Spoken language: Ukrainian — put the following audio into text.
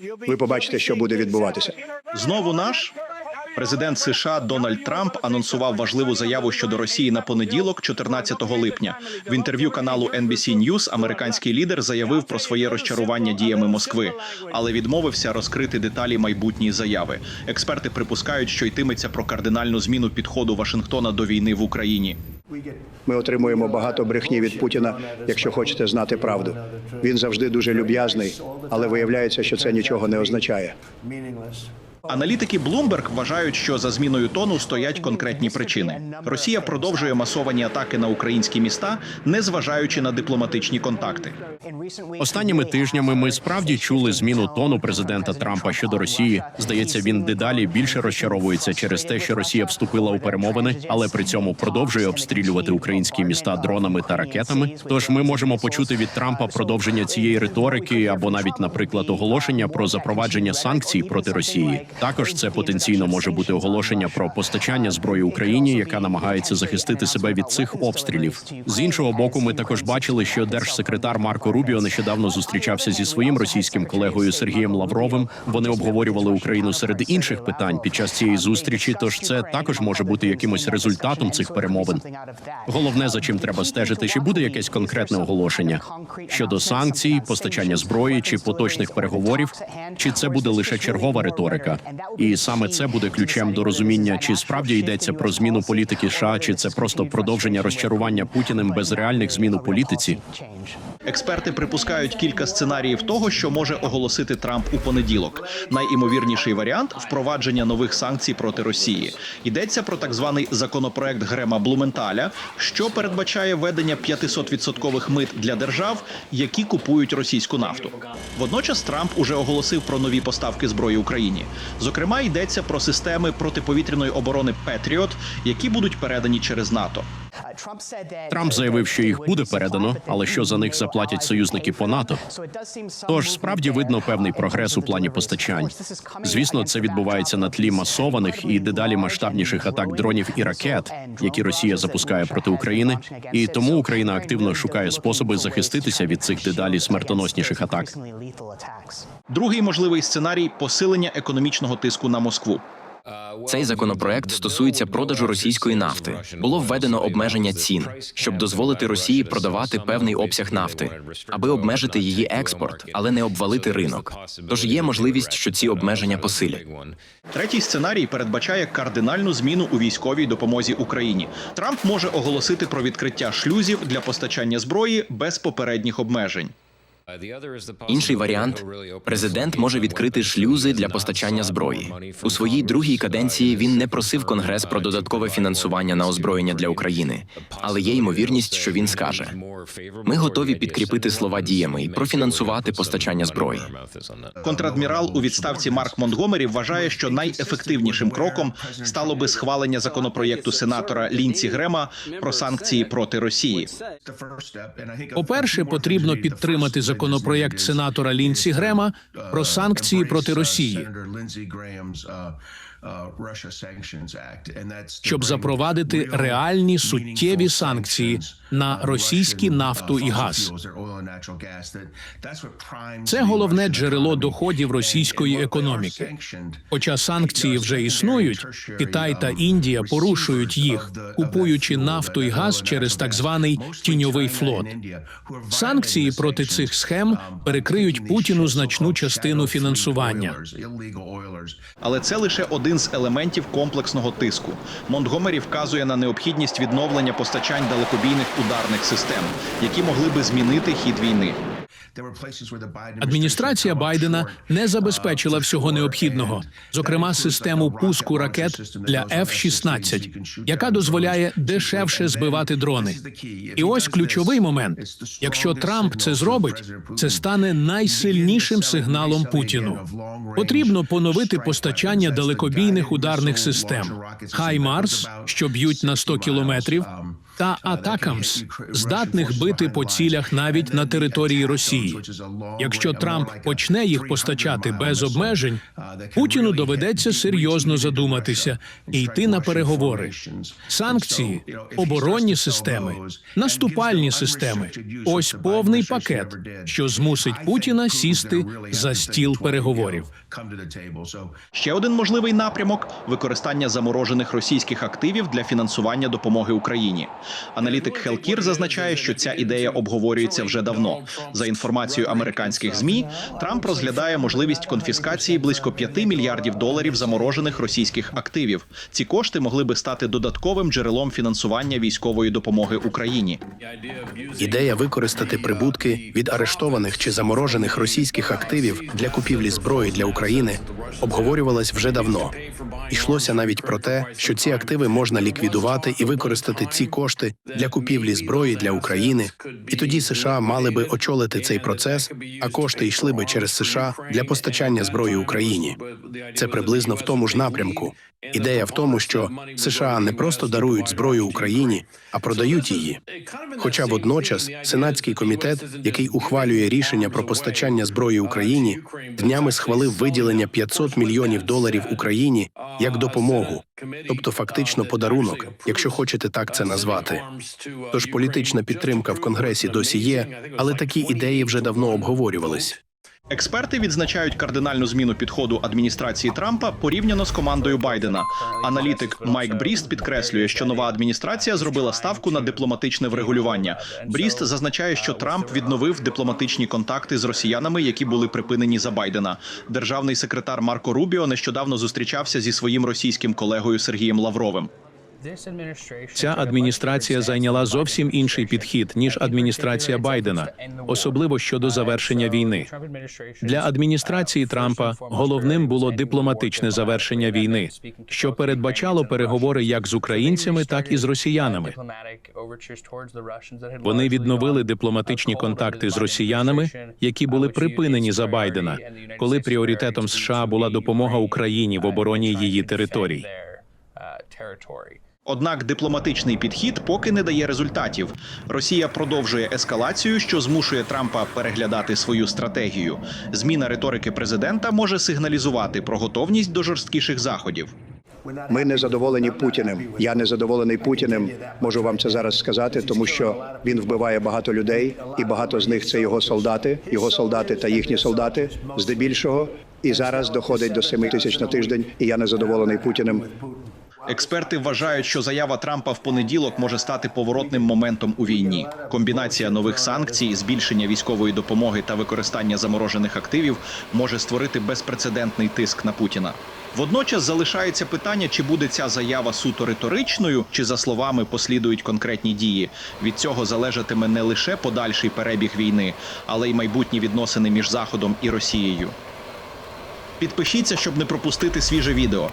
Ви побачите, що буде відбуватися. Знову наш президент США Дональд Трамп анонсував важливу заяву щодо Росії на понеділок, 14 липня. В інтерв'ю каналу NBC News американський лідер заявив про своє розчарування діями Москви, але відмовився розкрити деталі майбутньої заяви. Експерти припускають, що йтиметься про кардинальну зміну підходу Вашингтона до війни в Україні. Ми отримуємо багато брехні від Путіна, якщо хочете знати правду. Він завжди дуже люб'язний, але виявляється, що це нічого не означає. Аналітики Bloomberg вважають, що за зміною тону стоять конкретні причини. Росія продовжує масовані атаки на українські міста, не зважаючи на дипломатичні контакти. Останніми тижнями ми справді чули зміну тону президента Трампа щодо Росії. Здається, він дедалі більше розчаровується через те, що Росія вступила у перемовини, але при цьому продовжує обстрілювати українські міста дронами та ракетами. Тож ми можемо почути від Трампа продовження цієї риторики або навіть, наприклад, оголошення про запровадження санкцій проти Росії. Також це потенційно може бути оголошення про постачання зброї Україні, яка намагається захистити себе від цих обстрілів. З іншого боку, ми також бачили, що держсекретар Марко Рубіо нещодавно зустрічався зі своїм російським колегою Сергієм Лавровим. Вони обговорювали Україну серед інших питань під час цієї зустрічі. Тож це також може бути якимось результатом цих перемовин. Головне, за чим треба стежити, чи буде якесь конкретне оголошення щодо санкцій, постачання зброї чи поточних переговорів, чи це буде лише чергова риторика. І саме це буде ключем до розуміння, чи справді йдеться про зміну політики США, чи це просто продовження розчарування Путіним без реальних змін у політиці. Експерти припускають кілька сценаріїв того, що може оголосити Трамп у понеділок. Найімовірніший варіант впровадження нових санкцій проти Росії. Йдеться про так званий законопроект Грема Блументаля, що передбачає введення 500-відсоткових мит для держав, які купують російську нафту. Водночас Трамп уже оголосив про нові поставки зброї Україні. Зокрема, йдеться про системи протиповітряної оборони Петріот, які будуть передані через НАТО. Трамп заявив, що їх буде передано, але що за них заплатять союзники по НАТО. Тож справді видно певний прогрес у плані постачань. Звісно, це відбувається на тлі масованих і дедалі масштабніших атак дронів і ракет, які Росія запускає проти України, і тому Україна активно шукає способи захиститися від цих дедалі смертоносніших атак. Другий можливий сценарій посилення економічного тиску на Москву. Цей законопроект стосується продажу російської нафти. Було введено обмеження цін, щоб дозволити Росії продавати певний обсяг нафти, аби обмежити її експорт, але не обвалити ринок. Тож є можливість, що ці обмеження посилять. Третій сценарій передбачає кардинальну зміну у військовій допомозі Україні. Трамп може оголосити про відкриття шлюзів для постачання зброї без попередніх обмежень. Інший варіант президент може відкрити шлюзи для постачання зброї. У своїй другій каденції він не просив конгрес про додаткове фінансування на озброєння для України, але є ймовірність, що він скаже: ми готові підкріпити слова діями і профінансувати постачання зброї. Контрадмірал у відставці Марк Монтгомері вважає, що найефективнішим кроком стало би схвалення законопроєкту сенатора Лінці Грема про санкції проти Росії. По-перше, потрібно підтримати законопроєкт сенатора Лінсі Грема про санкції проти Росії, щоб запровадити реальні суттєві санкції на російські нафту і газ. Це головне джерело доходів російської економіки. Хоча санкції вже існують, Китай та Індія порушують їх, купуючи нафту і газ через так званий тіньовий флот. Санкції проти цих схем перекриють Путіну значну частину фінансування. Але це лише один з елементів комплексного тиску. Монтгомері вказує на необхідність відновлення постачань далекобійних ударних систем, які могли би змінити хід війни. Адміністрація Байдена не забезпечила всього необхідного, зокрема систему пуску ракет для F-16, яка дозволяє дешевше збивати дрони. І ось ключовий момент: якщо Трамп це зробить, це стане найсильнішим сигналом Путіну. Потрібно поновити постачання далекобійних ударних систем. Хай Марс, що б'ють на 100 кілометрів, та атакамс, здатних бити по цілях навіть на території Росії. Якщо Трамп почне їх постачати без обмежень, Путіну доведеться серйозно задуматися і йти на переговори. Санкції, оборонні системи, наступальні системи ось повний пакет, що змусить Путіна сісти за стіл переговорів. Ще один можливий напрямок використання заморожених російських активів для фінансування допомоги Україні. Аналітик Хелкір зазначає, що ця ідея обговорюється вже давно. За інформацією американських змі, Трамп розглядає можливість конфіскації близько 5 мільярдів доларів заморожених російських активів. Ці кошти могли би стати додатковим джерелом фінансування військової допомоги Україні. Ідея використати прибутки від арештованих чи заморожених російських активів для купівлі зброї для України обговорювалась вже давно. Йшлося навіть про те, що ці активи можна ліквідувати і використати ці кошти для купівлі зброї для України. І тоді США мали би очолити цей процес, а кошти йшли би через США для постачання зброї Україні. Це приблизно в тому ж напрямку. Ідея в тому, що США не просто дарують зброю Україні, а продають її. Хоча водночас сенатський комітет, який ухвалює рішення про постачання зброї Україні, днями схвалив виділення 500 мільйонів доларів Україні як допомогу, тобто фактично подарунок, якщо хочете так це назвати. Тож політична підтримка в Конгресі досі є, але такі ідеї вже давно обговорювались. Експерти відзначають кардинальну зміну підходу адміністрації Трампа порівняно з командою Байдена. Аналітик Майк Бріст підкреслює, що нова адміністрація зробила ставку на дипломатичне врегулювання. Бріст зазначає, що Трамп відновив дипломатичні контакти з росіянами, які були припинені за Байдена. Державний секретар Марко Рубіо нещодавно зустрічався зі своїм російським колегою Сергієм Лавровим. Ця адміністрація зайняла зовсім інший підхід ніж адміністрація Байдена, особливо щодо завершення війни. Для адміністрації Трампа головним було дипломатичне завершення війни, що передбачало переговори як з українцями, так і з росіянами. Вони відновили дипломатичні контакти з росіянами, які були припинені за Байдена, коли пріоритетом США була допомога Україні в обороні її територій. Однак дипломатичний підхід поки не дає результатів. Росія продовжує ескалацію, що змушує Трампа переглядати свою стратегію. Зміна риторики президента може сигналізувати про готовність до жорсткіших заходів. Ми не задоволені Путіним. Я не задоволений Путіним. Можу вам це зараз сказати, тому що він вбиває багато людей, і багато з них це його солдати, його солдати та їхні солдати, здебільшого. І зараз доходить до 7 тисяч на тиждень. І я не задоволений Путіним. Експерти вважають, що заява Трампа в понеділок може стати поворотним моментом у війні. Комбінація нових санкцій, збільшення військової допомоги та використання заморожених активів може створити безпрецедентний тиск на Путіна. Водночас залишається питання, чи буде ця заява суто риторичною, чи за словами послідують конкретні дії. Від цього залежатиме не лише подальший перебіг війни, але й майбутні відносини між Заходом і Росією. Підпишіться, щоб не пропустити свіже відео.